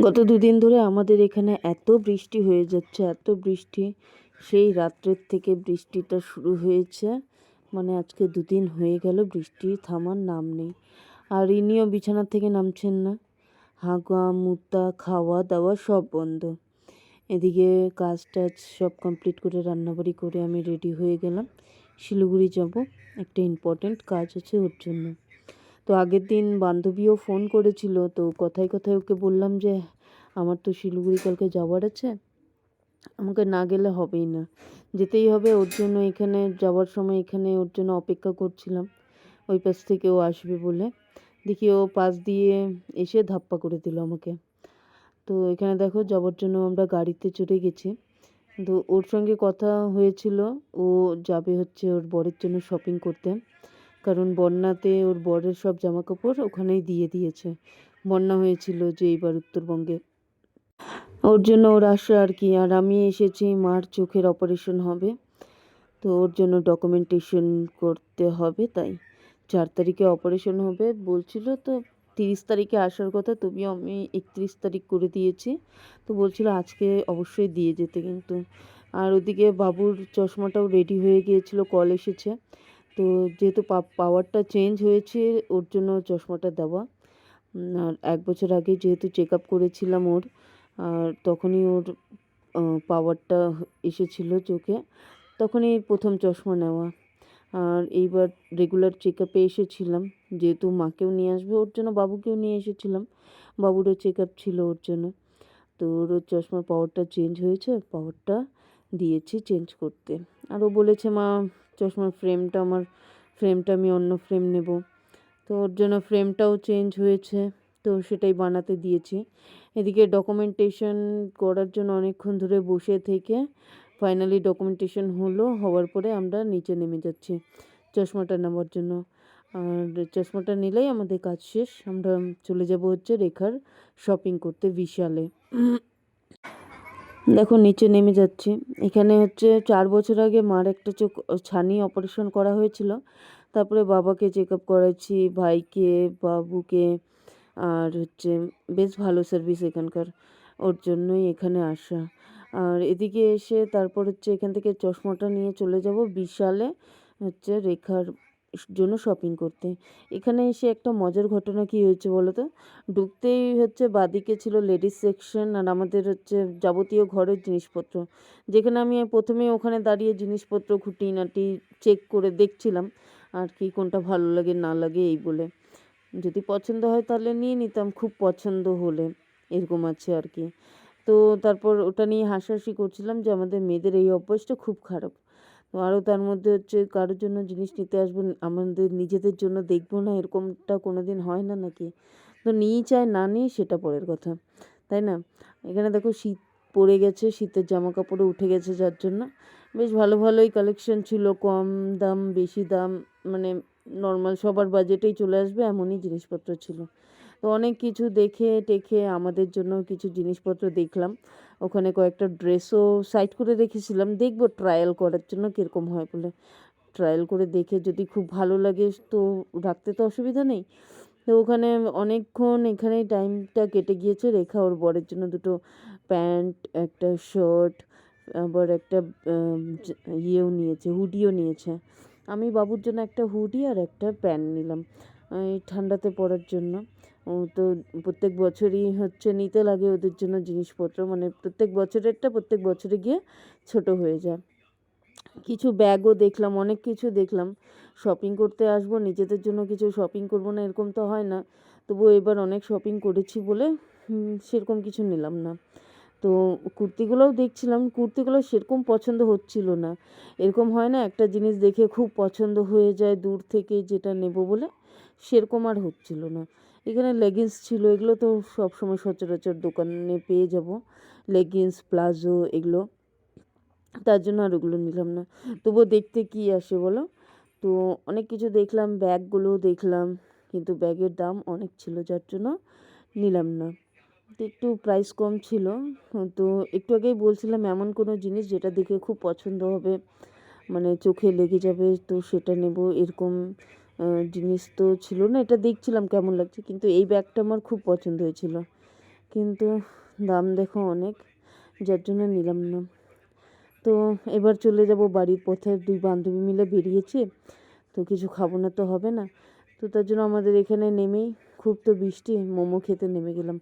গত দুদিন ধরে আমাদের এখানে এত বৃষ্টি হয়ে যাচ্ছে, এত বৃষ্টি। সেই রাত্রের থেকে বৃষ্টিটা শুরু হয়েছে। মানে আজকে দুদিন হয়ে গেল বৃষ্টি, থামার নাম নেই। আর ইনিও বিছানা থেকে নামছেন না। হাগা, মুতা, খাওয়া দাওয়া সব বন্ধ। এদিকে কাজ টাজ সব কমপ্লিট করে, রান্নাবাড়ি করে আমি রেডি হয়ে গেলাম। শিলিগুড়ি যাব। একটা ইম্পর্ট্যান্ট কাজ আছে ওর জন্য। তো আগের দিন বান্ধবীও ফোন করেছিল, তো কথায় কথায় ওকে বললাম যে, আমার তো শিলিগুড়ি কালকে যাওয়ার আছে, আমাকে না গেলে হবেই না। যেতেই হবে, ওর জন্য এখানে যাওয়ার সময় এখানে ওর জন্য অপেক্ষা করছিলাম। ওই পাশ থেকে ও আসবে বলে। দেখি ও পাশ দিয়ে এসে ধাপ্পা করে দিল আমাকে। তো এখানে দেখো, যাওয়ার জন্য আমরা গাড়িতে চড়ে গেছি। তো ওর সঙ্গে কথা হয়েছিল, ও যাবে হচ্ছে ওর বরের জন্য শপিং করতে। কারণ বন্যাতে ওর বরের সব জামা কাপড় ওখানেই দিয়ে দিয়েছে। বন্যা হয়েছিল যে এইবার উত্তরবঙ্গে। ওর জন্য ওর আসে আর কি, আর আমি এসেছি, মার চোখের অপারেশন হবে। তো ওর জন্য ডকুমেন্টেশন করতে হবে তাই। চার তারিখে অপারেশন হবে, বলছিল তো তিরিশ তারিখে আসার কথা, তবুও আমি একত্রিশ তারিখ করে দিয়েছি। তো বলছিল আজকে অবশ্যই দিয়ে যেতে কিন্তু। আর ওদিকে বাবুর চশমাটাও রেডি হয়ে গিয়েছিল, কল এসেছে। তো যেহেতু পাওয়ারটা চেঞ্জ হয়েছে, ওর জন্য চশমাটা দেওয়া। আর এক বছর আগে যেহেতু চেক আপ করেছিলাম ওর, আর তখনই ওর পাওয়ারটা এসেছিল চোখে, তখনই প্রথম চশমা নেওয়া। আর এইবার রেগুলার চেক আপে এসেছিলাম, যেহেতু মাকেও নিয়ে আসবে, ওর জন্য বাবুকেও নিয়ে এসেছিলাম। বাবুরও চেক আপ ছিল ওর জন্য। তো ওর চশমার পাওয়ারটা চেঞ্জ হয়েছে পাওয়ারটা দিয়েছি চেঞ্জ করতে। আরও বলেছে, মা চশমার ফ্রেমটা আমার ফ্রেমটা আমি অন্য ফ্রেম নেব। তো ওর জন্য ফ্রেমটাও চেঞ্জ হয়েছে, তো সেটাই বানাতে দিয়েছি। এদিকে ডকুমেন্টেশন করার জন্য অনেকক্ষণ ধরে বসে থেকে ফাইনালি ডকুমেন্টেশন হলো, হওয়ার পরে আমরা নিচে নেমে যাচ্ছি চশমাটা নেওয়ার জন্য। আর চশমাটা নিলেই আমাদের কাজ শেষ, আমরা চলে যাব হচ্ছে রেখার শপিং করতে, বিশালে। দেখো, নিচে নেমে যাচ্ছি। এখানে হচ্ছে চার বছর আগে মার একটা চোখ ছানি অপারেশন করা হয়েছিল। তারপরে বাবাকে চেক আপ করাচ্ছি, ভাইকে, বাবুকে, আর হচ্ছে বেশ ভালো সার্ভিস এখানকার ওর জন্যই এখানে আসা। আর এদিকে এসে তারপর হচ্ছে এখান থেকে চশমাটা নিয়ে চলে যাব বিশালে হচ্ছে রেখার জন্য শপিং করতে। এখানে এসে একটা মজার ঘটনা কি হয়েছে বলো তো? ঢুকতেই হচ্ছে বাদিকে ছিল লেডিস সেকশন আর আমাদের হচ্ছে যাবতীয় ঘরের জিনিসপত্র। যেখানে আমি প্রথমে ওখানে দাঁড়িয়ে জিনিসপত্র, খুঁটিনাটি চেক করে দেখছিলাম, আর কি কোনটা ভালো লাগে, না লাগে এই বলে। যদি পছন্দ হয় তাহলে নিয়ে নিতাম, খুব পছন্দ হলে, এরকম আছে আর কি। তো তারপর ওটা নিয়ে হাসাহাসি করছিলাম যে আমাদের মেয়েদের এই অভ্যাসটা খুব খারাপ। আরও তার মধ্যে হচ্ছে কারোর জন্য জিনিস নিতে আসব, আমাদের নিজেদের জন্য দেখব না, এরকমটা কোনো দিন হয় না নাকি? তো নিয়েই চায়, না নিই সেটা পরের কথা, তাই না? এখানে দেখো শীত পড়ে গেছে, শীতের জামা কাপড়ে উঠে গেছে যার জন্য। বেশ ভালো ভালোই কালেকশন ছিল, কম দাম, বেশি দাম মানে নর্মাল সবার বাজেটেই চলে আসবে, এমনই জিনিসপত্র ছিল। তো অনেক কিছু দেখে টেখে আমাদের জন্য কিছু জিনিসপত্র দেখলাম। ওখানে কয়েকটা ড্রেসও সাইড করে রেখেছিলাম। দেখব ট্রায়াল করার জন্য কীরকম হয় বলে। ট্রায়াল করে দেখে যদি খুব ভালো লাগে তো রাখতে তো অসুবিধা নেই। তো ওখানে অনেকক্ষণ এখানে টাইমটা কেটে গিয়েছে। রেখা ওর বরের জন্য দুটো প্যান্ট, একটা শার্ট আবার একটা ইয়েও নিয়েছে, হুডিও নিয়েছে। আমি বাবুর জন্য একটা হুডি আর একটা প্যান্ট নিলাম এই ঠান্ডাতে পরার জন্য। তো প্রত্যেক বছরই হচ্ছে নিতে লাগে ওদের জন্য জিনিসপত্র মানে প্রত্যেক বছরেরটা প্রত্যেক বছরে গিয়ে ছোট হয়ে যায়। কিছু ব্যাগও দেখলাম, অনেক কিছু দেখলাম। শপিং করতে আসব, নিজেদের জন্য কিছু শপিং করব না, এরকম তো হয় না। তবু এবার অনেক শপিং করেছি বলে সেরকম কিছু নিলাম না। তো কুর্তিগুলোও দেখছিলাম, কুর্তিগুলো সেরকম পছন্দ হচ্ছিল না। এরকম হয় না, একটা জিনিস দেখে খুব পছন্দ হয়ে যায় দূর থেকে যেটা নেব বলে, সেরকম আর হচ্ছিল না। এখানে লেগিংস ছিল, এগুলো তো সবসময় সচরাচর দোকানে পেয়ে যাব। লেগিংস প্লাজো এগুলো, তার জন্য আর ওগুলো নিলাম না। তবুও দেখতে কি আসে বলো? তো অনেক কিছু দেখলাম, ব্যাগগুলোও দেখলাম, কিন্তু ব্যাগের দাম অনেক ছিল, যার জন্য নিলাম না। একটু প্রাইস কম ছিল। তো একটু আগেই বলছিলাম এমন কোনো জিনিস যেটা দেখে খুব পছন্দ হবে মানে চোখে লেগে যাবে তো সেটা নেব, এরকম জিনিস তো ছিল না। এটা দেখছিলাম কেমন লাগছে, কিন্তু এই ব্যাগটা আমার খুব পছন্দ হয়েছিল। কিন্তু দাম দেখো অনেক, যার জন্য নিলাম না। তো এবার চলে যাব বাড়ির পথে, দুই বান্ধবী মিলে বেরিয়েছি, তো কিছু খাব না তো হবে না। তো তার জন্য আমাদের এখানে নেমেই খুব তো বৃষ্টি, মোমো খেতে নেমে গেলাম।